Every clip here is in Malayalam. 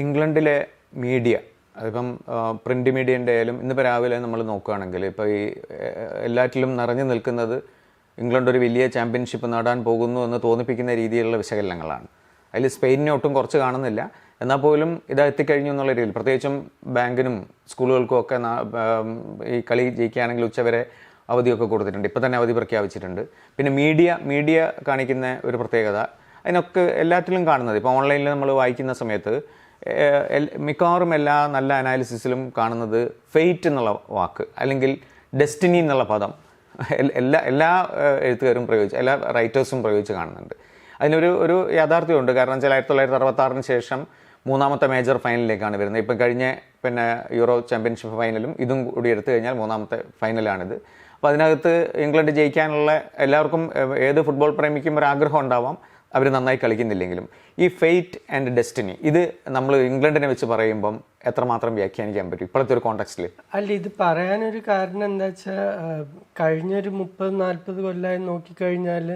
ഇംഗ്ലണ്ടിലെ മീഡിയ അതിപ്പം പ്രിന്റ് മീഡിയന്റെ ആയാലും ഇന്നിപ്പോൾ രാവിലെ നമ്മൾ നോക്കുകയാണെങ്കിൽ ഇപ്പോൾ ഈ എല്ലാറ്റിലും നിറഞ്ഞു നിൽക്കുന്നത് ഇംഗ്ലണ്ട് ഒരു വലിയ ചാമ്പ്യൻഷിപ്പ് നേടാൻ പോകുന്നു എന്ന് തോന്നിപ്പിക്കുന്ന രീതിയിലുള്ള വിശകലനങ്ങളാണ്. അതിൽ സ്പെയിനിനെ ഒട്ടും കുറച്ച് കാണുന്നില്ല. എന്നാൽ പോലും ഇത് എത്തിക്കഴിഞ്ഞു എന്നുള്ള രീതിയിൽ പ്രത്യേകിച്ചും ബാങ്കിനും സ്കൂളുകൾക്കും ഒക്കെ ഈ കളി ജയിക്കുകയാണെങ്കിൽ ഉച്ചവരെ അവധിയൊക്കെ കൊടുത്തിട്ടുണ്ട്. ഇപ്പോൾ തന്നെ അവധി പ്രഖ്യാപിച്ചിട്ടുണ്ട്. പിന്നെ മീഡിയ മീഡിയ കാണിക്കുന്ന ഒരു പ്രത്യേകത അതിനൊക്കെ എല്ലാറ്റിലും കാണുന്നത്. ഇപ്പോൾ ഓൺലൈനിൽ നമ്മൾ വായിക്കുന്ന സമയത്ത് മിക്കവാറും എല്ലാ നല്ല അനാലിസിസിലും കാണുന്നത് ഫെയ്റ്റ് എന്നുള്ള വാക്ക് അല്ലെങ്കിൽ ഡെസ്റ്റിനി എന്നുള്ള പദം. എല്ലാ എല്ലാ എഴുത്തുകാരും പ്രയോഗിച്ച് എല്ലാ റൈറ്റേഴ്സും പ്രയോഗിച്ച് കാണുന്നുണ്ട്. അതിനൊരു ഒരു യാഥാർത്ഥ്യമുണ്ട്. കാരണം വെച്ചാൽ ആയിരത്തി തൊള്ളായിരത്തി അറുപത്താറിന് ശേഷം മൂന്നാമത്തെ മേജർ ഫൈനലിലേക്കാണ് വരുന്നത്. ഇപ്പം കഴിഞ്ഞ പിന്നെ യൂറോ ചാമ്പ്യൻഷിപ്പ് ഫൈനലും ഇതും കൂടി എടുത്തു കഴിഞ്ഞാൽ മൂന്നാമത്തെ ഫൈനലാണിത് അപ്പോൾ അതിനകത്ത് ഇംഗ്ലണ്ട് ജയിക്കാനുള്ള എല്ലാവർക്കും ഏത് ഫുട്ബോൾ പ്രേമിക്കും ഒരു ആഗ്രഹം ഉണ്ടാവാം. അവർ നന്നായി കളിക്കുന്നില്ലെങ്കിലും. ഈ ഫെയ്റ്റ് ആൻഡ് ഡെസ്റ്റിനി ഇത് നമ്മൾ ഇംഗ്ലണ്ടിനെ വെച്ച് പറയുമ്പം എത്രമാത്രം വ്യാഖ്യാനിക്കാൻ പറ്റും? ഇപ്പോഴത്തെ ഒരു കോണ്ടക്സ്റ്റിൽ അല്ല ഇത് പറയാനൊരു കാരണം എന്താ വെച്ചാൽ കഴിഞ്ഞൊരു മുപ്പത് നാൽപ്പത് കൊല്ലമായി നോക്കിക്കഴിഞ്ഞാൽ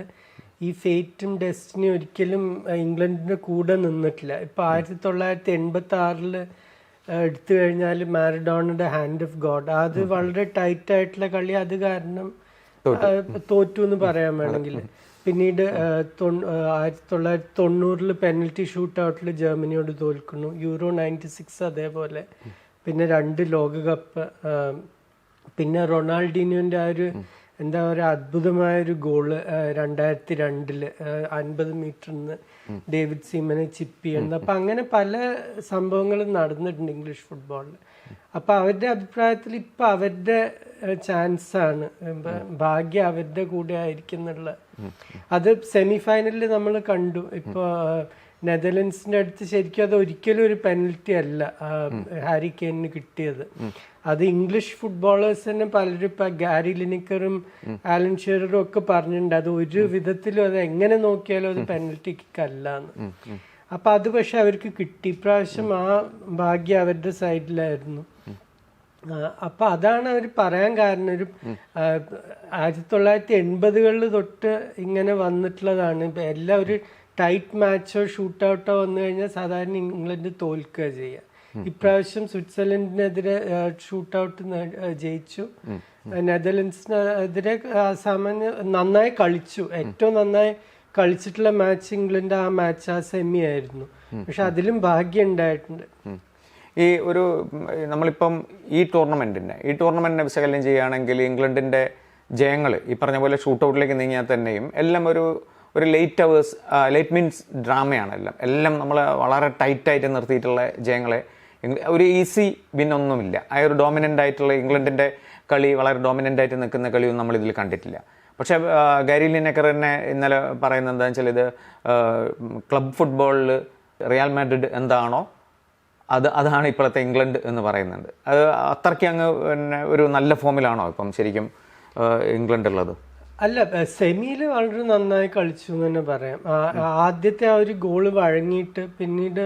ഈ ഫെയ്റ്റും ഡെസ്റ്റിനി ഒരിക്കലും ഇംഗ്ലണ്ടിന്റെ ഇംഗ്ലണ്ടിന്റെ കൂടെ നിന്നിട്ടില്ല. ഇപ്പോൾ ആയിരത്തി തൊള്ളായിരത്തി എൺപത്തി ആറിൽ എടുത്തു കഴിഞ്ഞാൽ മാരഡോണയുടെ ഹാൻഡ് ഓഫ് ഗോഡ് അത് വളരെ ടൈറ്റ് ആയിട്ടുള്ള കളി അത് കാരണം തോറ്റു. എന്ന് പറയാൻ വേണമെങ്കിൽ. പിന്നീട് ആയിരത്തി തൊള്ളായിരത്തി തൊണ്ണൂറിൽ പെനൽറ്റി ഷൂട്ട് ഔട്ടിൽ ജർമ്മനിയോട് തോൽക്കുന്നു. യൂറോ നയന്റി സിക്സ് അതേപോലെ. പിന്നെ രണ്ട് ലോകകപ്പ് പിന്നെ റൊണാൾഡിനോന്റെ ആ ഒരു എന്താ പറയുക അത്ഭുതമായൊരു ഗോൾ രണ്ടായിരത്തി രണ്ടിൽ അൻപത് മീറ്ററിൽ നിന്ന് ഡേവിഡ് സീമനെ ചിപ്പ് ചെയ്യുന്നത് അപ്പം അങ്ങനെ പല സംഭവങ്ങളും നടന്നിട്ടുണ്ട് ഇംഗ്ലീഷ് ഫുട്ബോളിൽ അപ്പം അവരുടെ അഭിപ്രായത്തിൽ ഇപ്പം അവരുടെ ചാൻസ് ആണ് ബ- ഭാഗ്യം അവരുടെ കൂടെ ആയിരിക്കും എന്നുള്ള അത് സെമിഫൈനലിൽ നമ്മൾ കണ്ടു. ഇപ്പൊ നെതർലൻഡ്സിന്റെ അടുത്ത് ശരിക്കും അത് ഒരിക്കലും ഒരു പെനൽറ്റി അല്ല ഹാരി കെയിനിന് കിട്ടിയത്. അത് ഇംഗ്ലീഷ് ഫുട്ബോളേഴ്സ് തന്നെ പലരും ഇപ്പൊ ഗാരി ലിനിക്കറും ആലൻ ഷെററും ഒക്കെ പറഞ്ഞിട്ടുണ്ട്. അത് ഒരു വിധത്തിലും അത് എങ്ങനെ നോക്കിയാലും അത് പെനൽറ്റി കിക്ക് അല്ലാന്ന് അപ്പൊ അത് പക്ഷെ അവർക്ക് കിട്ടി. ഇപ്രാവശ്യം ആ ഭാഗ്യം അവരുടെ സൈഡിലായിരുന്നു. അപ്പൊ അതാണ് അവർ പറയാൻ കാരണം. ഒരു ആയിരത്തി തൊള്ളായിരത്തി എൺപതുകളിൽ തൊട്ട് ഇങ്ങനെ വന്നിട്ടുള്ളതാണ്. ഇപ്പൊ എല്ലാ ഒരു ടൈറ്റ് മാച്ചോ ഷൂട്ട് ഔട്ടോ വന്നു കഴിഞ്ഞാൽ സാധാരണ ഇംഗ്ലണ്ട് തോൽക്കുക ചെയ്യുക ഇപ്രാവശ്യം സ്വിറ്റ്സർലൻഡിനെതിരെ ഷൂട്ട് ഔട്ട് ജയിച്ചു. നെതർലൻഡ്സിനെതിരെ സാമാന്യ നന്നായി കളിച്ചു. ഏറ്റവും നന്നായി കളിച്ചിട്ടുള്ള മാച്ച് ഇംഗ്ലണ്ട് ആ മാച്ച് ആ സെമി ആയിരുന്നു. പക്ഷെ അതിലും ഭാഗ്യം ഉണ്ടായിട്ടുണ്ട്. ഈ ഒരു നമ്മളിപ്പം ഈ ടൂർണമെന്റിന്റെ ഈ ടൂർണമെന്റിനെ വിശകലനം ചെയ്യുകയാണെങ്കിൽ ഇംഗ്ലണ്ടിന്റെ ജയങ്ങൾ ഈ പറഞ്ഞ പോലെ ഷൂട്ട് ഔട്ടിലേക്ക് നീങ്ങിയാൽ തന്നെയും എല്ലാം ഒരു ഒരു ലേറ്റ് അവേഴ്സ് ലേറ്റ് മീൻസ് ഡ്രാമയാണ് എല്ലാം. എല്ലാം നമ്മൾ വളരെ ടൈറ്റായിട്ട് നിർത്തിയിട്ടുള്ള ജയങ്ങളെ. ഒരു ഈസി വിൻ ഒന്നുമില്ല. ആ ഒരു ഡോമിനന്റ് ആയിട്ടുള്ള ഇംഗ്ലണ്ടിന്റെ കളി വളരെ ഡോമിനന്റ് ആയിട്ട് നിൽക്കുന്ന കളിയൊന്നും നമ്മൾ ഇതിൽ കണ്ടിട്ടില്ല. പക്ഷേ ഗാരി ലിനക്കർ തന്നെ ഇന്നലെ പറയുന്നത് എന്താണെന്ന് വെച്ചാൽ ഇത് ക്ലബ് ഫുട്ബോളിൽ റിയൽ മാഡ്രിഡ് എന്താണോ അത് അതാണ് ഇപ്പോഴത്തെ ഇംഗ്ലണ്ട് എന്ന് പറയുന്നുണ്ട് അത് അത്രയ്ക്ക് അങ്ങ് പിന്നെ ഒരു നല്ല ഫോമിലാണോ ഇപ്പം ശരിക്കും ഇംഗ്ലണ്ട് ഉള്ളത് അല്ല സെമിയിൽ വളരെ നന്നായി കളിച്ചു എന്ന് തന്നെ പറയാം. ആദ്യത്തെ ആ ഒരു ഗോൾ വഴങ്ങിയിട്ട് പിന്നീട്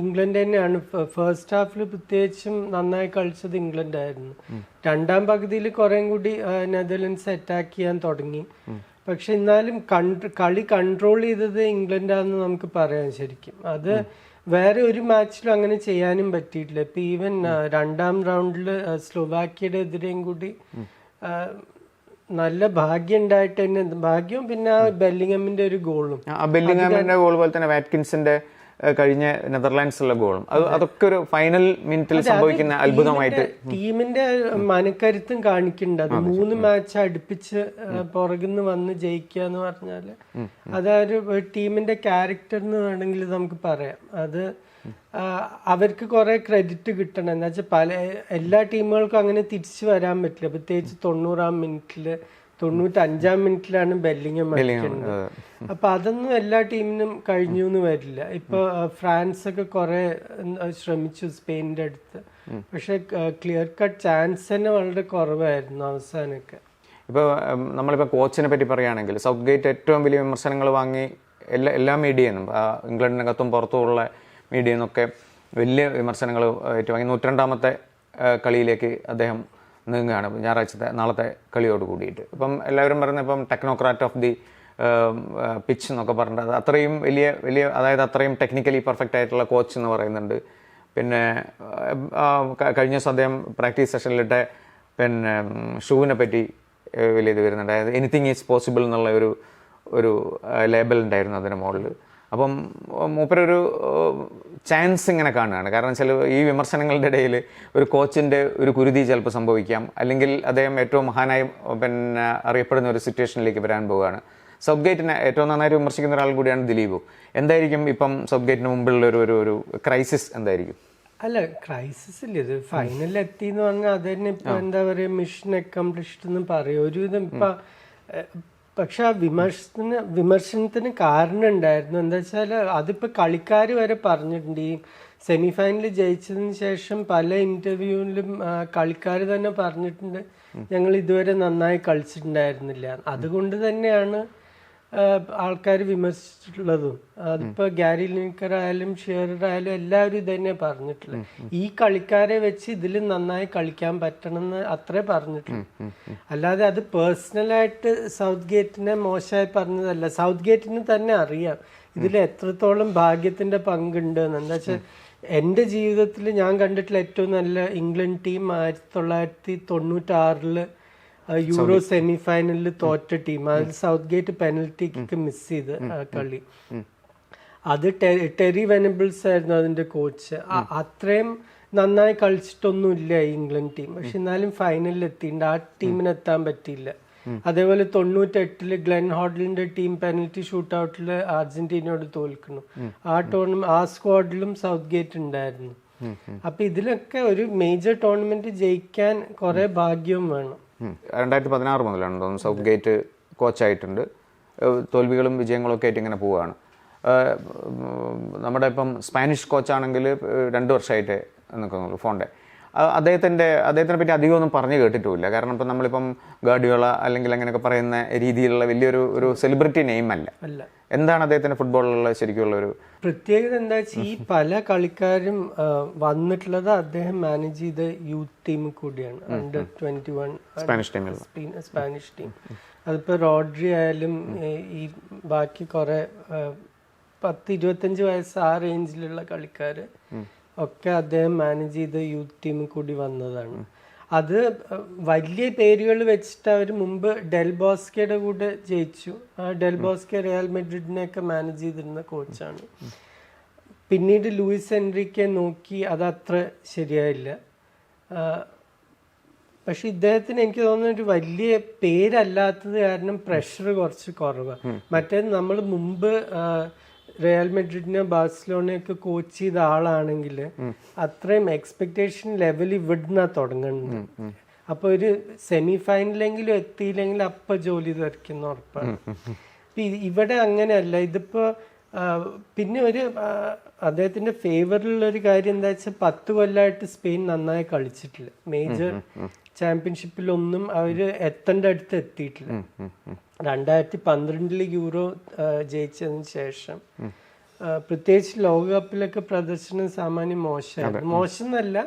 ഇംഗ്ലണ്ട് തന്നെയാണ്. ഫസ്റ്റ് ഹാഫിൽ പ്രത്യേകിച്ചും നന്നായി കളിച്ചത് ഇംഗ്ലണ്ട് ആയിരുന്നു. രണ്ടാം പകുതിയിൽ കുറേം കൂടി നെതർലൻഡ്സ് അറ്റാക്ക് ചെയ്യാൻ തുടങ്ങി. പക്ഷെ എന്നാലും കളി കൺട്രോൾ ചെയ്തത് ഇംഗ്ലണ്ടാണെന്ന് നമുക്ക് പറയാം ശരിക്കും. അത് വേറെ ഒരു മാച്ചിലും അങ്ങനെ ചെയ്യാനും പറ്റിയിട്ടില്ല. ഇപ്പൊ ഈവൻ രണ്ടാം റൗണ്ടിൽ സ്ലോവാക്കിയുടെ എതിരെയും കൂടി നല്ല ഭാഗ്യം ഉണ്ടായിട്ട് തന്നെ ഭാഗ്യവും പിന്നെ ബെല്ലിംഗമിന്റെ ഒരു ഗോളും. ബെല്ലിംഗമിന്റെ ഗോൾ പോലെ തന്നെ വാറ്റ്കിൻസിന്റെ കഴിഞ്ഞ നെതർലാൻഡ്സിലുള്ള ഗോളും. അത് അതൊക്കെ ഒരു ഫൈനൽ മിനിറ്റിൽ സംഭവിക്കുന്ന അത്ഭുതമായിട്ട് ടീമിന്റെ മനക്കരുത്തും കാണിക്കുന്നുണ്ട് അത് മൂന്ന് മാച്ച് അടുപ്പിച്ച് പുറകുന്ന് വന്ന് ജയിക്കുക എന്ന് പറഞ്ഞാൽ അതൊരു ടീമിന്റെ ക്യാരക്ടർ എന്ന് വേണമെങ്കിൽ നമുക്ക് പറയാം. അത് അവർക്ക് കുറെ ക്രെഡിറ്റ് കിട്ടണം. എന്നുവെച്ചാൽ പല എല്ലാ ടീമുകൾക്കും അങ്ങനെ തിരിച്ചു വരാൻ പറ്റില്ല. പ്രത്യേകിച്ച് തൊണ്ണൂറാം മിനിറ്റിൽ തൊണ്ണൂറ്റഞ്ചാം മിനിറ്റിലാണ് ബെല്ലിങ്ങം അടിക്കുന്നത് അപ്പൊ അതൊന്നും എല്ലാ ടീമിനും കഴിഞ്ഞു എന്ന് വരില്ല. ഇപ്പൊ ഫ്രാൻസ് ഒക്കെ കുറെ ശ്രമിച്ചു സ്പെയിനിന്റെ അടുത്ത്. പക്ഷെ ക്ലിയർ കട്ട് ചാൻസ് തന്നെ വളരെ കുറവായിരുന്നു അവസാനമൊക്കെ. ഇപ്പോൾ നമ്മളിപ്പോൾ കോച്ചിനെ പറ്റി പറയുകയാണെങ്കിൽ സൗത്ത് ഗേറ്റ് ഏറ്റവും വലിയ വിമർശനങ്ങൾ വാങ്ങി എല്ലാ എല്ലാ മീഡിയന്നും ഇംഗ്ലണ്ടിനകത്തും പുറത്തുമുള്ള മീഡിയയിൽ നിന്നൊക്കെ വലിയ വിമർശനങ്ങൾ ഏറ്റുവാങ്ങി. നൂറ്റിരണ്ടാമത്തെ രണ്ടാമത്തെ കളിയിലേക്ക് അദ്ദേഹം നീങ്ങുകയാണ്. ഞായറാഴ്ചത്തെ നാളത്തെ കളിയോട് കൂടിയിട്ട്. ഇപ്പം എല്ലാവരും പറയുന്നത് ഇപ്പം ടെക്നോക്രാറ്റ് ഓഫ് ദി പിച്ച് എന്നൊക്കെ പറഞ്ഞിട്ട് അത് അത്രയും വലിയ വലിയ അതായത് അത്രയും ടെക്നിക്കലി പെർഫെക്റ്റ് ആയിട്ടുള്ള കോച്ച് എന്ന് പറയുന്നുണ്ട്. പിന്നെ കഴിഞ്ഞ അദ്ദേഹം പ്രാക്ടീസ് സെഷനിലിട്ട് പിന്നെ ഷൂവിനെ പറ്റി വലിയ ഇത് വരുന്നുണ്ട്. അതായത് എനിത്തിങ് ഈസ് പോസിബിൾ എന്നുള്ള ഒരു ഒരു ലേബൽ ഉണ്ടായിരുന്നു അതിന് മുകളിൽ. അപ്പം മൂപ്പരൊരു ചാൻസ് ഇങ്ങനെ കാണുകയാണ്. കാരണം ചില ഈ വിമർശനങ്ങളുടെ ഇടയിൽ ഒരു കോച്ചിന്റെ ഒരു കുരുതി ചിലപ്പോൾ സംഭവിക്കാം. അല്ലെങ്കിൽ അദ്ദേഹം ഏറ്റവും മഹാനായി പിന്നെ അറിയപ്പെടുന്ന ഒരു സിറ്റുവേഷനിലേക്ക് വരാൻ പോവുകയാണ്. സബ് ഗേറ്റിനെ ഏറ്റവും നന്നായിട്ട് വിമർശിക്കുന്ന ഒരാൾ കൂടിയാണ് ദിലീപ്. എന്തായിരിക്കും ഇപ്പം സബ് ഗേറ്റിന് മുമ്പിലുള്ള ഒരു ഒരു ഒരു ക്രൈസിസ് എന്തായിരിക്കും? അല്ല ക്രൈസിസ് ഇല്ല. ഇത് ഫൈനലിൽ എത്തി എന്ന് പറഞ്ഞാൽ അത് തന്നെ ഇപ്പൊ എന്താ പറയാ മിഷൻ അക്കംപ്ലിഷ്ഡ് എന്ന് പറയും. ഒരുവിധം ഇപ്പൊ പക്ഷെ ആ വിമർശന വിമർശനത്തിന് കാരണം ഉണ്ടായിരുന്നു എന്താ വെച്ചാൽ അതിപ്പോൾ കളിക്കാർ വരെ പറഞ്ഞിട്ടുണ്ട്. ഈ സെമി ഫൈനൽ ജയിച്ചതിന് ശേഷം പല ഇന്റർവ്യൂവിലും കളിക്കാർ തന്നെ പറഞ്ഞിട്ടുണ്ട്. ഞങ്ങൾ ഇതുവരെ നന്നായി കളിച്ചിട്ടുണ്ടായിരുന്നില്ല. അതുകൊണ്ട് തന്നെയാണ് ആൾക്കാർ വിമർശിച്ചിട്ടുള്ളതും. അതിപ്പോ ഗാരി ലിങ്കർ ആയാലും ഷെയർ ആയാലും എല്ലാവരും ഇത് തന്നെ പറഞ്ഞിട്ടുള്ളത് ഈ കളിക്കാരെ വെച്ച് ഇതിൽ നന്നായി കളിക്കാൻ പറ്റണം എന്ന് അത്രേ പറഞ്ഞിട്ടുള്ളൂ. അല്ലാതെ അത് പേഴ്സണലായിട്ട് സൗത്ത് ഗേറ്റിനെ മോശമായി പറഞ്ഞതല്ല. സൗത്ത് ഗേറ്റിന് തന്നെ അറിയാം. ഇതിൽ എത്രത്തോളം ഭാഗ്യത്തിന്റെ പങ്കുണ്ട് എന്താ വെച്ചാൽ എന്റെ ജീവിതത്തിൽ ഞാൻ കണ്ടിട്ടുള്ള ഏറ്റവും നല്ല ഇംഗ്ലണ്ട് ടീം ആയിരത്തി തൊള്ളായിരത്തി തൊണ്ണൂറ്റാറിൽ യൂറോ സെമി ഫൈനലിൽ തോറ്റ ടീം അതിൽ Southgate penalty kick miss ചെയ്ത് കളി. അത് ടെറി വെനബിൾസ് ആയിരുന്നു അതിന്റെ കോച്ച് അത്രയും നന്നായി കളിച്ചിട്ടൊന്നുമില്ല ഇംഗ്ലണ്ട് ടീം പക്ഷെ എന്നാലും ഫൈനലിൽ എത്തിയിട്ടുണ്ട്. ആ ടീമിന് എത്താൻ പറ്റിയില്ല. അതേപോലെ തൊണ്ണൂറ്റെട്ടിൽ ഗ്ലെൻ ഹോഡലിന്റെ ടീം പെനൽറ്റി ഷൂട്ട് ഔട്ടിൽ അർജന്റീനയോട് തോൽക്കുന്നു. ആ ടൂർണമെന്റ് ആ സ്ക്വാഡിലും സൗത്ത് ഗേറ്റ് ഉണ്ടായിരുന്നു അപ്പൊ ഇതിലൊക്കെ ഒരു മേജർ ടൂർണമെന്റ് ജയിക്കാൻ കുറെ ഭാഗ്യവും വേണം. രണ്ടായിരത്തി പതിനാറ് മുതലാണ് തോന്നുന്നു. South gate കോച്ചായിട്ടുണ്ട്. തോൽവികളും വിജയങ്ങളും ഒക്കെ ആയിട്ട് ഇങ്ങനെ പോവുകയാണ് നമ്മുടെ ഇപ്പം സ്പാനിഷ് കോച്ചാണെങ്കിൽ രണ്ട് വർഷമായിട്ട് നിൽക്കുന്നുള്ളൂ ഫോണ്ടെ അദ്ദേഹത്തിന്റെ അദ്ദേഹത്തിനെ പറ്റി അധികം ഒന്നും പറഞ്ഞു കേട്ടിട്ടുമില്ല. കാരണം ഇപ്പം നമ്മളിപ്പം ഗാഡിയോള അല്ലെങ്കിൽ അങ്ങനെയൊക്കെ പറയുന്ന രീതിയിലുള്ള വലിയൊരു ഒരു സെലിബ്രിറ്റി നെയിം അല്ല. എന്താണ് അദ്ദേഹത്തിന്റെ ഫുട്ബോളിലുള്ള ശരിക്കുള്ള ഒരു പ്രത്യേകത എന്താ വെച്ചാൽ ഈ പല കളിക്കാരും വന്നിട്ടുള്ളത് അദ്ദേഹം മാനേജ് ചെയ്ത യൂത്ത് ടീം കൂടിയാണ്. Under twenty one Spanish team Spanish team അതിപ്പോ റോഡ്രി ആയാലും ഈ ബാക്കി കുറെ പത്ത് ഇരുപത്തഞ്ച് വയസ്സ് ആ റേഞ്ചിലുള്ള കളിക്കാര് ഒക്കെ അദ്ദേഹം മാനേജ് ചെയ്ത യൂത്ത് ടീം കൂടി വന്നതാണ്. അത് വലിയ പേരുകൾ വെച്ചിട്ട് അവർ മുമ്പ് ഡെൽ ബോസ്കയുടെ കൂടെ ജയിച്ചു. ആ ഡെൽ ബോസ്കെ റിയൽ മെഡ്രിഡിനെയൊക്കെ മാനേജ് ചെയ്തിരുന്ന കോച്ചാണ് പിന്നീട് ലൂയിസ് എൻറിക്കെ നോക്കി അത് അത്ര ശരിയായില്ല പക്ഷെ ഇദ്ദേഹത്തിന് എനിക്ക് തോന്നുന്ന ഒരു വലിയ പേരല്ലാത്തത് കാരണം പ്രഷർ കുറച്ച് കുറവാണ് മറ്റേത് നമ്മൾ മുമ്പ് റയൽ മെഡ്രിഡിനെ ബാഴ്സലോണയൊക്കെ കോച്ച് ചെയ്ത ആളാണെങ്കിൽ അത്രയും എക്സ്പെക്ടേഷൻ ലെവൽ ഇവിടുന്ന തുടങ്ങുന്നത്. അപ്പൊ ഒരു സെമി ഫൈനലെങ്കിലും എത്തിയില്ലെങ്കിൽ അപ്പൊ ജോലി തെറിക്കുന്ന ഉറപ്പാണ്. ഇവിടെ അങ്ങനെയല്ല. ഇതിപ്പോ പിന്നെ ഒരു അദ്ദേഹത്തിന്റെ ഫേവറിലുള്ള ഒരു കാര്യം എന്താ വെച്ചാൽ പത്ത് കൊല്ലമായിട്ട് സ്പെയിൻ നന്നായി കളിച്ചിട്ടില്ല. മേജർ ചാമ്പ്യൻഷിപ്പിലൊന്നും അവർ എത്തേണ്ട അടുത്ത് എത്തിയിട്ടില്ല. രണ്ടായിരത്തി പന്ത്രണ്ടിൽ യൂറോ ജയിച്ചതിന് ശേഷം പ്രത്യേകിച്ച് ലോകകപ്പിലൊക്കെ പ്രദർശനം സാമാന്യം മോശമായിരുന്നു. മോശം എന്നല്ല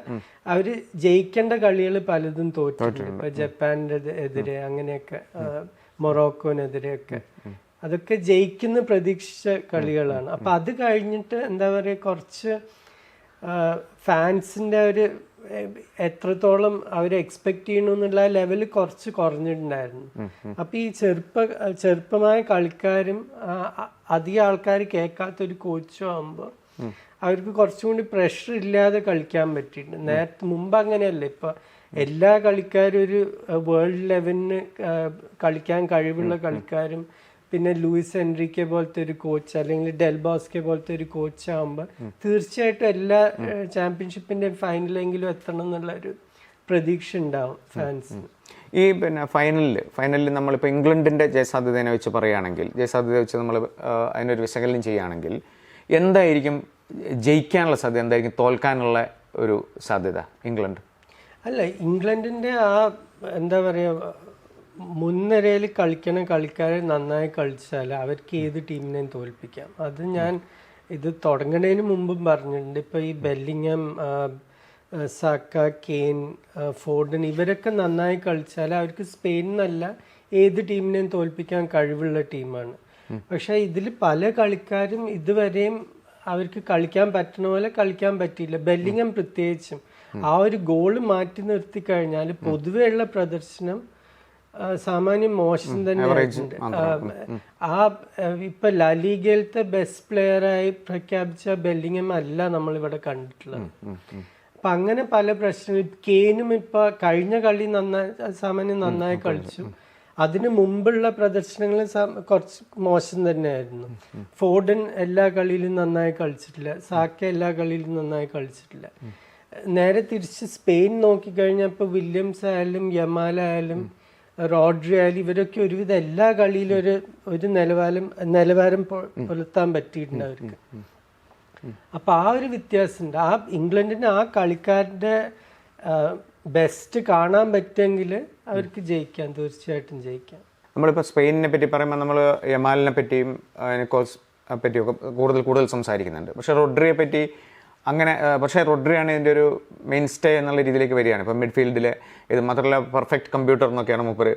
അവർ ജയിക്കേണ്ട കളികൾ പലതും തോറ്റിട്ടുണ്ട്. ഇപ്പൊ ജപ്പാന്റെ എതിരെ അങ്ങനെയൊക്കെ മൊറോക്കോനെതിരെയൊക്കെ. അതൊക്കെ ജയിക്കുന്ന പ്രതീക്ഷിച്ച കളികളാണ്. അപ്പൊ അത് കഴിഞ്ഞിട്ട് എന്താ പറയാ കുറച്ച് ഫാൻസിന്റെ ഒരു എത്രത്തോളം അവർ എക്സ്പെക്ട് ചെയ്യണു എന്നുള്ള ലെവൽ കുറച്ച് കുറഞ്ഞിട്ടുണ്ടായിരുന്നു. അപ്പൊ ഈ ചെറുപ്പ ചെറുപ്പമായ കളിക്കാരും അധികം ആൾക്കാർ കേൾക്കാത്ത ഒരു കോച്ചും ആകുമ്പോൾ അവർക്ക് കുറച്ചും കൂടി പ്രഷർ ഇല്ലാതെ കളിക്കാൻ പറ്റിയിട്ടുണ്ട്. നേരത്തെ മുമ്പ് അങ്ങനെയല്ല. ഇപ്പൊ എല്ലാ കളിക്കാരും ഒരു വേൾഡ് ലെവലിന് കളിക്കാൻ കഴിവുള്ള കളിക്കാരും പിന്നെ ലൂയിസ് എൻറിക്കെ പോലത്തെ ഒരു കോച്ച് അല്ലെങ്കിൽ ഡെൽ ബോസ്കെ പോലത്തെ ഒരു കോച്ച് ആകുമ്പോൾ തീർച്ചയായിട്ടും എല്ലാ ചാമ്പ്യൻഷിപ്പിന്റെ ഫൈനലെങ്കിലും എത്തണം എന്നുള്ള ഒരു പ്രതീക്ഷ ഉണ്ടാവും ഫാൻസിന് ഈ പിന്നെ ഫൈനലിൽ ഫൈനലിൽ നമ്മളിപ്പോൾ ഇംഗ്ലണ്ടിന്റെ ജയസാധ്യതയെ വെച്ച് പറയുകയാണെങ്കിൽ ജയസാധ്യത വെച്ച് നമ്മൾ അതിനൊരു വിശകലനം ചെയ്യുകയാണെങ്കിൽ എന്തായിരിക്കും ജയിക്കാനുള്ള സാധ്യത എന്തായിരിക്കും തോൽക്കാനുള്ള ഒരു സാധ്യത ഇംഗ്ലണ്ട്? അല്ല ഇംഗ്ലണ്ടിന്റെ ആ എന്താ പറയാ മുൻനിരയിൽ കളിക്കണ കളിക്കാരെ നന്നായി കളിച്ചാൽ അവർക്ക് ഏത് ടീമിനെയും തോൽപ്പിക്കാം. അത് ഞാൻ ഇത് തുടങ്ങുന്നതിന് മുമ്പും പറഞ്ഞിട്ടുണ്ട്. ഇപ്പൊ ഈ ബെല്ലിങ്ങം സക്ക കെയിൻ ഫോർഡൻ ഇവരൊക്കെ നന്നായി കളിച്ചാൽ അവർക്ക് സ്പെയിനിന്നല്ല ഏത് ടീമിനെയും തോൽപ്പിക്കാൻ കഴിവുള്ള ടീമാണ്. പക്ഷേ ഇതിൽ പല കളിക്കാരും ഇതുവരെയും അവർക്ക് കളിക്കാൻ പറ്റുന്ന പോലെ കളിക്കാൻ പറ്റിയില്ല. ബെല്ലിങ്ങം പ്രത്യേകിച്ചും ആ ഒരു ഗോൾ മാറ്റി നിർത്തി കഴിഞ്ഞാൽ പൊതുവെയുള്ള പ്രദർശനം സാമാന്യം മോശം തന്നെ. ആ, ഇപ്പൊ ലലീഗയിലത്തെ ബെസ്റ്റ് പ്ലെയറായി പ്രഖ്യാപിച്ച ബെല്ലിങ്ങം അല്ല നമ്മൾ ഇവിടെ കണ്ടിട്ടുള്ളത് അപ്പൊ അങ്ങനെ പല പ്രശ്നങ്ങൾ കെയിനും ഇപ്പൊ കഴിഞ്ഞ കളി നന്നായി സാമാന്യം നന്നായി കളിച്ചു. അതിനു മുമ്പുള്ള പ്രദർശനങ്ങൾ കുറച്ച് മോശം തന്നെയായിരുന്നു. ഫോർഡൻ എല്ലാ കളിയിലും നന്നായി കളിച്ചിട്ടില്ല. സാക്ക എല്ലാ കളിയിലും നന്നായി കളിച്ചിട്ടില്ല. നേരെ തിരിച്ച് സ്പെയിൻ നോക്കിക്കഴിഞ്ഞപ്പോൾ വില്യംസ് ആയാലും യമാല ആയാലും റോഡ്രി ആയാലും ഇവരൊക്കെ ഒരുവിധം എല്ലാ കളിയിലും ഒരു ഒരു നിലവാരം നിലവാരം പുലർത്താൻ പറ്റിയിട്ടുണ്ട് അവർക്ക്. അപ്പൊ ആ ഒരു വ്യത്യാസമുണ്ട്. ആ ഇംഗ്ലണ്ടിന് ആ കളിക്കാരുടെ ബെസ്റ്റ് കാണാൻ പറ്റുമെങ്കിൽ അവർക്ക് ജയിക്കാം തീർച്ചയായിട്ടും ജയിക്കാം. നമ്മളിപ്പോൾ സ്പെയിനിനെ പറ്റി പറയുമ്പോൾ നമ്മൾ യമാലിനെ പറ്റിയും പറ്റിയൊക്കെ കൂടുതൽ കൂടുതൽ സംസാരിക്കുന്നുണ്ട്. പക്ഷെ റോഡ്രിയെ പറ്റി അങ്ങനെ പക്ഷേ റൊഡ്രിയാണ് ഇതിന്റെ ഒരു മെയിൻ സ്റ്റേ എന്നുള്ള രീതിയിലേക്ക് വരികയാണ്. ഇപ്പം മിഡ്ഫീൽഡിലെ ഇത് മാത്രമല്ല പെർഫെക്റ്റ് കമ്പ്യൂട്ടർ എന്നൊക്കെയാണ് മൂപ്പർ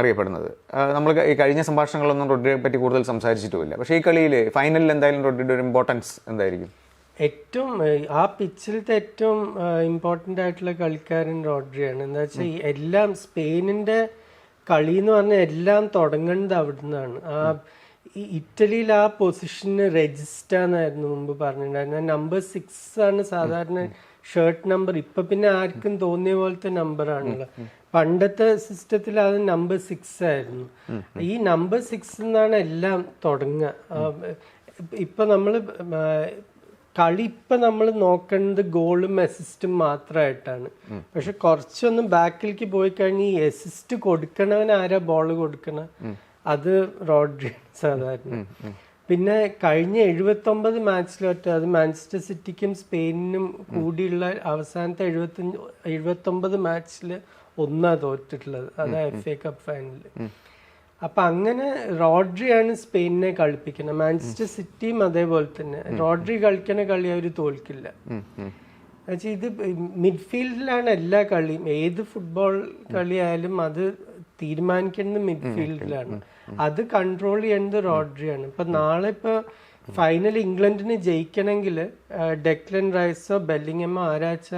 അറിയപ്പെടുന്നത്. നമ്മൾ ഈ കഴിഞ്ഞ സംഭാഷണങ്ങളൊന്നും റൊഡ്രിയെ പറ്റി കൂടുതൽ സംസാരിച്ചിട്ടുമില്ല. പക്ഷേ ഈ കളിയിൽ ഫൈനലിൽ എന്തായാലും റൊഡ്രിയുടെ ഒരു ഇമ്പോർട്ടൻസ് എന്തായിരിക്കും? ഏറ്റവും ആ പിച്ചിലത്തെ ഏറ്റവും ഇമ്പോർട്ടന്റ് ആയിട്ടുള്ള കളിക്കാരൻ റോഡ്രിയാണ്. എന്താ വെച്ചാൽ എല്ലാം സ്പെയിനിന്റെ കളി എന്ന് പറഞ്ഞാൽ എല്ലാം തുടങ്ങുന്നത് അവിടുന്നാണ്. ആ ഈ ഇറ്റലിയിൽ ആ പൊസിഷന് രജിസ്റ്റർ എന്നായിരുന്നു മുമ്പ് പറഞ്ഞിട്ടുണ്ടായിരുന്നത്. നമ്പർ സിക്സ് ആണ് സാധാരണ ഷർട്ട് നമ്പർ ഇപ്പൊ പിന്നെ ആർക്കും തോന്നിയ പോലത്തെ നമ്പർ ആണല്ലോ. പണ്ടത്തെ സിസ്റ്റത്തിൽ അത് നമ്പർ സിക്സ് ആയിരുന്നു. ഈ നമ്പർ സിക്സ് എന്നാണ് എല്ലാം തുടങ്ങുക. ഇപ്പൊ നമ്മൾ കളി ഇപ്പൊ നമ്മൾ നോക്കേണ്ടത് ഗോളും അസിസ്റ്റും മാത്രമായിട്ടാണ് പക്ഷെ കുറച്ചൊന്നും ബാക്കിലേക്ക് പോയി കഴിഞ്ഞ് ഈ അസിസ്റ്റ് കൊടുക്കണവൻ ആരാ ബോൾ കൊടുക്കണ? അത് റോഡ്രി സാധാരണ. പിന്നെ കഴിഞ്ഞ എഴുപത്തി ഒമ്പത് മാച്ചിലൊറ്റ അത് മാഞ്ചസ്റ്റർ സിറ്റിക്കും സ്പെയിനിനും കൂടിയുള്ള അവസാനത്തെ എഴുപത്തി എഴുപത്തി ഒമ്പത് മാച്ചിൽ ഒന്നാ തോറ്റിട്ടുള്ളത്. അത് എഫ് എ കപ്പ് ഫൈനലിൽ അപ്പൊ അങ്ങനെ റോഡ്രിയാണ് സ്പെയിനിനെ കളിപ്പിക്കുന്നത്. മാഞ്ചസ്റ്റർ സിറ്റിയും അതേപോലെ തന്നെ. റോഡ്രി കളിക്കണ കളി അവർ തോൽക്കില്ല. ഇത് മിഡ്ഫീൽഡിലാണ് എല്ലാ കളിയും. ഏത് ഫുട്ബോൾ കളിയായാലും അത് തീരുമാനിക്കുന്നത് മിഡ്ഫീൽഡിലാണ് അത് കൺട്രോൾ ചെയ്യേണ്ടത് റോഡ്രിയാണ്. ഇപ്പൊ നാളെ ഇപ്പൊ ഫൈനൽ ഇംഗ്ലണ്ടിന് ജയിക്കണമെങ്കിൽ ഡെക്ലൻ റൈസോ ബെല്ലിങ്ങമോ ആരാച്ച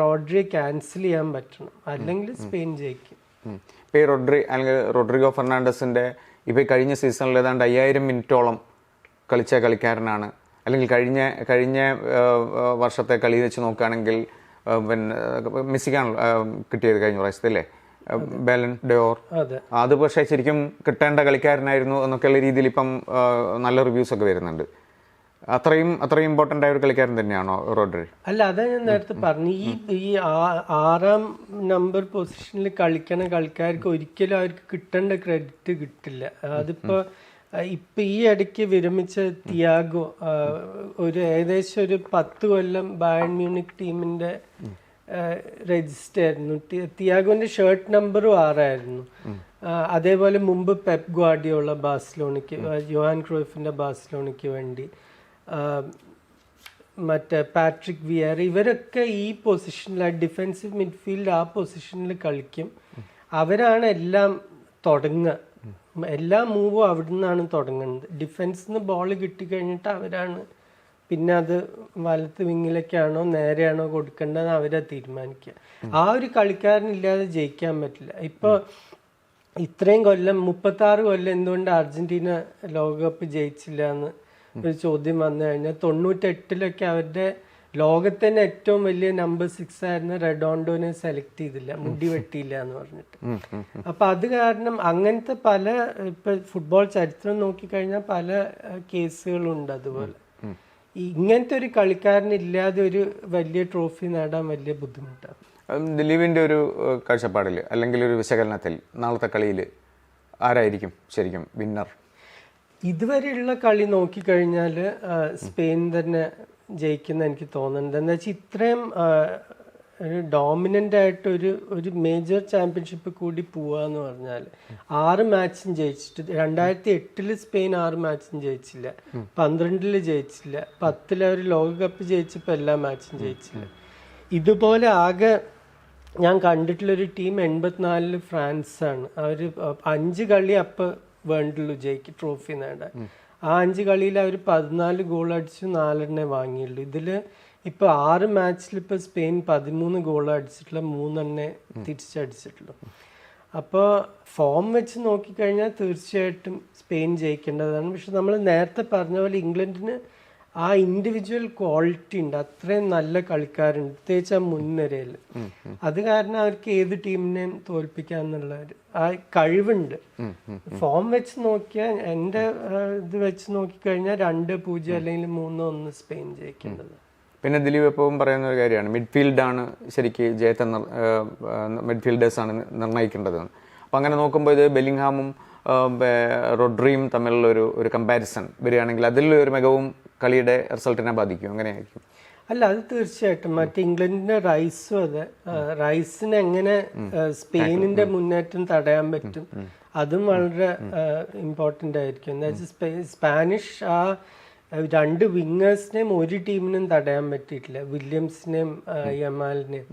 റോഡ്രിയെ ക്യാൻസൽ ചെയ്യാൻ പറ്റണം. അല്ലെങ്കിൽ സ്പെയിൻ ജയിക്കും. ഇപ്പൊ റോഡ്രി റൊഡ്രി അല്ലെങ്കിൽ റോഡ്രിഗോ ഫെർണാണ്ടസിന്റെ ഇപ്പൊ കഴിഞ്ഞ സീസണിൽ ഏതാണ്ട് അയ്യായിരം മിനിറ്റോളം കളിച്ച കളിക്കാരനാണ്. അല്ലെങ്കിൽ കഴിഞ്ഞ കഴിഞ്ഞ വർഷത്തെ കളി വെച്ച് നോക്കുകയാണെങ്കിൽ പിന്നെ മെസ്സിക്കാണല്ലോ കിട്ടിയത് കഴിഞ്ഞ പ്രാവശ്യത്തെ അല്ലേ? ബാലൻ ഡോർ അതെ. പക്ഷേ ശരിക്കും കിട്ടേണ്ട കളിക്കാരനായിരുന്നു എന്നൊക്കെയുള്ള രീതിയിൽ ഇപ്പം നല്ല റിവ്യൂസ് ഒക്കെ വരുന്നുണ്ട്. അത്രയും അത്രയും ഇമ്പോർട്ടന്റ് ആയ ഒരു കളിക്കാരൻ തന്നെയാണോ റോഡ്രി അല്ല അതാ ഞാൻ നേരത്തെ പറഞ്ഞു. ഈ ഈ ആറാം നമ്പർ പൊസിഷനിൽ കളിക്കണ കളിക്കാർക്ക് ഒരിക്കലും അവർക്ക് കിട്ടേണ്ട ക്രെഡിറ്റ് കിട്ടില്ല. അതിപ്പോ ഇപ്പൊ ഈ ഇടയ്ക്ക് വിരമിച്ച തിയാഗോ ഒരു ഏകദേശം ഒരു പത്ത് കൊല്ലം ബയൺ മ്യൂണിക് ടീമിന്റെ രജിസ്റ്റർ ആയിരുന്നു. തിയാഗോന്റെ ഷർട്ട് നമ്പറും ആറായിരുന്നു. അതേപോലെ മുമ്പ് പെപ് ഗ്വാഡിയുള്ള ബാസിലോണിക്ക് ജോഹാൻ ക്രോയിഫിന്റെ ബാസിലോണിക്ക് വേണ്ടി മറ്റേ പാട്രിക് വിയർ ഇവരൊക്കെ ഈ പൊസിഷനിൽ ഡിഫെൻസീവ് മിഡ്ഫീൽഡ് ആ പൊസിഷനിൽ കളിക്കും. അവരാണ് എല്ലാം തുടങ്ങുക. എല്ലാ മൂവും അവിടെ നിന്നാണ് തുടങ്ങുന്നത്. ഡിഫൻസിൽ നിന്ന് ബോൾ കിട്ടിക്കഴിഞ്ഞിട്ട് അവരാണ് പിന്നെ അത് വലത്ത് വിങ്ങിലേക്കാണോ നേരെയാണോ കൊടുക്കേണ്ടത് അവരാ തീരുമാനിക്കുക ആ ഒരു കളിക്കാരനില്ലാതെ ജയിക്കാൻ പറ്റില്ല. ഇപ്പൊ ഇത്രയും കൊല്ലം മുപ്പത്തി ആറ് കൊല്ലം എന്തുകൊണ്ട് അർജന്റീന ലോകകപ്പ് ജയിച്ചില്ല എന്ന് ഒരു ചോദ്യം വന്നു കഴിഞ്ഞാൽ തൊണ്ണൂറ്റെട്ടിലൊക്കെ അവരുടെ ലോകത്തന്നെ ഏറ്റവും വലിയ നമ്പർ സിക്സ് ആയിരുന്ന റെഡോണ്ടോനെ സെലക്ട് ചെയ്തില്ല മുടി വെട്ടിയില്ല എന്ന് പറഞ്ഞിട്ട് അപ്പൊ അത് കാരണം അങ്ങനത്തെ പല ഇപ്പൊ ഫുട്ബോൾ ചരിത്രം നോക്കിക്കഴിഞ്ഞാൽ പല കേസുകളുണ്ട് അതുപോലെ. ഇങ്ങനത്തെ ഒരു കളിക്കാരനില്ലാതെ ഒരു വലിയ ട്രോഫി നേടാൻ വലിയ ബുദ്ധിമുട്ടാണ്. ദിലീപിന്റെ ഒരു കാഴ്ചപ്പാടിൽ അല്ലെങ്കിൽ ഒരു വിശകലനത്തിൽ നാളത്തെ കളിയിൽ ആരായിരിക്കും ശരിക്കും വിന്നർ? ഇതുവരെയുള്ള കളി നോക്കിക്കഴിഞ്ഞാൽ സ്പെയിൻ തന്നെ ജയിക്കുന്ന എനിക്ക് തോന്നുന്നുണ്ട്. എന്താ വെച്ചാൽ ഇത്രയും ഒരു ഡോമിനന്റ് ആയിട്ട് ഒരു ഒരു മേജർ ചാമ്പ്യൻഷിപ്പ് കൂടി പോവാന്ന് പറഞ്ഞാൽ ആറ് മാച്ചും ജയിച്ചിട്ട് രണ്ടായിരത്തി എട്ടിൽ സ്പെയിൻ ആറ് മാച്ചും ജയിച്ചില്ല. പന്ത്രണ്ടിൽ ജയിച്ചില്ല. പത്തിൽ അവർ ലോകകപ്പ് ജയിച്ചപ്പോൾ എല്ലാ മാച്ചും ജയിച്ചില്ല. ഇതുപോലെ ആകെ ഞാൻ കണ്ടിട്ടുള്ളൊരു ടീം എൺപത്തിനാലിൽ ഫ്രാൻസാണ് ആണ്. അവർ അഞ്ച് കളി അപ്പോൾ വേണ്ടുള്ളൂ ജയിക്ക് ട്രോഫി നേടാൻ. ആ അഞ്ച് കളിയിൽ അവർ പതിനാല് ഗോൾ അടിച്ചു നാലെണ്ണേ വാങ്ങിയുള്ളൂ. ഇതിൽ ഇപ്പൊ ആറ് മാച്ചിൽ ഇപ്പൊ സ്പെയിൻ പതിമൂന്ന് ഗോൾ അടിച്ചിട്ടുള്ള മൂന്നെണ്ണെ തിരിച്ചടിച്ചിട്ടുള്ളൂ. അപ്പോൾ ഫോം വെച്ച് നോക്കിക്കഴിഞ്ഞാൽ തീർച്ചയായിട്ടും സ്പെയിൻ ജയിക്കേണ്ടതാണ്. പക്ഷെ നമ്മൾ നേരത്തെ പറഞ്ഞ പോലെ ഇംഗ്ലണ്ടിന് ആ ഇൻഡിവിജ്വൽ ക്വാളിറ്റി ഉണ്ട്. അത്രയും നല്ല കളിക്കാരുണ്ട്. പ്രത്യേകിച്ച് ആ മുൻനിരയിൽ. അത് കാരണം അവർക്ക് ഏത് ടീമിനെയും തോൽപ്പിക്കാന്നുള്ള ഒരു ആ കഴിവുണ്ട്. ഫോം വെച്ച് നോക്കിയാൽ എന്റെ ഇത് വെച്ച് നോക്കിക്കഴിഞ്ഞാൽ രണ്ട് പൂജ്യം അല്ലെങ്കിൽ മൂന്ന് ഒന്ന് സ്പെയിൻ ജയിക്കേണ്ടത് പിന്നെ ദിലീപ് എപ്പോഴും പറയുന്ന ഒരു കാര്യമാണ്. മിഡ്ഫീൽഡാണ് ശരിക്ക് ജയത്തെ മിഡ്ഫീൽഡേഴ്സാണ് നിർണയിക്കേണ്ടത് അപ്പം അങ്ങനെ നോക്കുമ്പോൾ ഇത് ബെല്ലിംഗ്ഹാമും റൊഡ്രിയും തമ്മിലുള്ള ഒരു ഒരു കമ്പാരിസൺ വരികയാണെങ്കിൽ അതിലുള്ള ഒരു മികവും കളിയുടെ റിസൾട്ടിനെ ബാധിക്കും. അങ്ങനെയായിരിക്കും. അല്ല അത് തീർച്ചയായിട്ടും. മറ്റേ ഇംഗ്ലണ്ടിന്റെ റൈസും അതെ റൈസിന് എങ്ങനെ സ്പെയിനിന്റെ മുന്നേറ്റം തടയാൻ പറ്റും അതും വളരെ ഇമ്പോർട്ടന്റ് ആയിരിക്കും. എന്താ വെച്ചാൽ സ്പെ- സ്പാനിഷ് ആ, രണ്ട് വിങ്ങേഴ്സിനെയും ഒരു ടീമിനും തടയാൻ പറ്റിയിട്ടില്ല. വില്യംസിനെയും യമാലിനെയും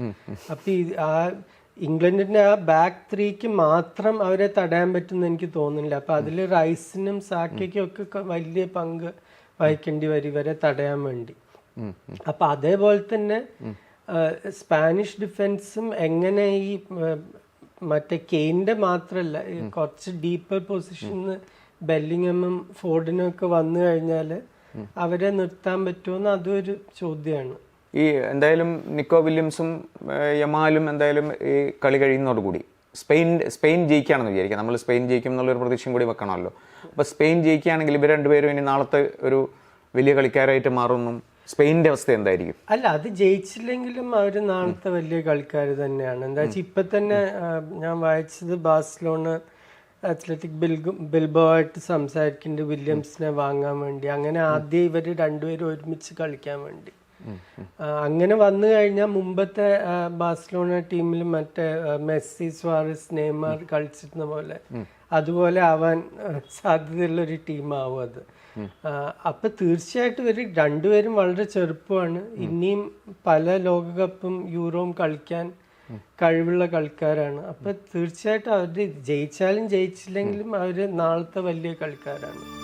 അപ്പൊ ആ ഇംഗ്ലണ്ടിന്റെ ആ ബാക്ക് ത്രീക്ക് മാത്രം അവരെ തടയാൻ പറ്റുമെന്ന് എനിക്ക് തോന്നുന്നില്ല. അപ്പൊ അതിൽ റൈസിനും സാക്കയ്ക്കും ഒക്കെ വലിയ പങ്ക് വഹിക്കേണ്ടി വരും ഇവരെ തടയാൻ വേണ്ടി. അപ്പൊ അതേപോലെ തന്നെ സ്പാനിഷ് ഡിഫൻസും എങ്ങനെ ഈ മറ്റേ കെയിന്റെ മാത്രല്ല കുറച്ച് ഡീപ്പർ പൊസിഷനിൽ ബെല്ലിങ്ങമും ഫോർഡിനും ഒക്കെ വന്നു കഴിഞ്ഞാൽ അവരെ നിർത്താൻ പറ്റുമെന്ന് അതും ഒരു ചോദ്യമാണ്. ഈ എന്തായാലും നിക്കോ വില്യംസും യമാലും എന്തായാലും ഈ കളി കഴിയുന്നതോടുകൂടി. സ്പെയിൻ സ്പെയിൻ ജയിക്കുകയാണെന്ന് വിചാരിക്കാം നമ്മൾ സ്പെയിൻ ജയിക്കും എന്നുള്ളൊരു പ്രതീക്ഷയും കൂടി വെക്കണമല്ലോ. അപ്പോൾ സ്പെയിൻ ജയിക്കുകയാണെങ്കിൽ ഇവർ രണ്ടുപേരും ഇനി നാളത്തെ ഒരു വലിയ കളിക്കാരായിട്ട് മാറുന്നു സ്പെയിന്റെ അവസ്ഥ എന്തായിരിക്കും? അല്ല അത് ജയിച്ചില്ലെങ്കിലും അവർ നാളത്തെ വലിയ കളിക്കാർ തന്നെയാണ്. എന്താ വെച്ചാൽ ഇപ്പം തന്നെ ഞാൻ വായിച്ചത് ബാഴ്സലോണ അത്ലറ്റിക് ബിൽഗു ബിൽബോ ആയിട്ട് സംസാരിക്കുന്നുണ്ട് വില്യംസിനെ വാങ്ങാൻ വേണ്ടി. അങ്ങനെ ആദ്യം ഇവർ രണ്ടുപേരും ഒരുമിച്ച് കളിക്കാൻ വേണ്ടി. അങ്ങനെ വന്നു കഴിഞ്ഞാൽ മുമ്പത്തെ ബാഴ്സലോണ ടീമിൽ മറ്റേ മെസ്സി സ്വാറിസ് നെയ്മാർ കളിച്ചിരുന്ന പോലെ. അതുപോലെ ആവാൻ സാധ്യതയുള്ള ഒരു ടീമാവും അത്. അപ്പൊ തീർച്ചയായിട്ടും ഇവർ രണ്ടുപേരും വളരെ ചെറുപ്പമാണ്. ഇനിയും പല ലോകകപ്പും യൂറോവും കളിക്കാൻ കഴിവുള്ള കളിക്കാരാണ്. അപ്പൊ തീർച്ചയായിട്ടും അവർ ജയിച്ചാലും ജയിച്ചില്ലെങ്കിലും അവർ നാളത്തെ വലിയ കളിക്കാരാണ്.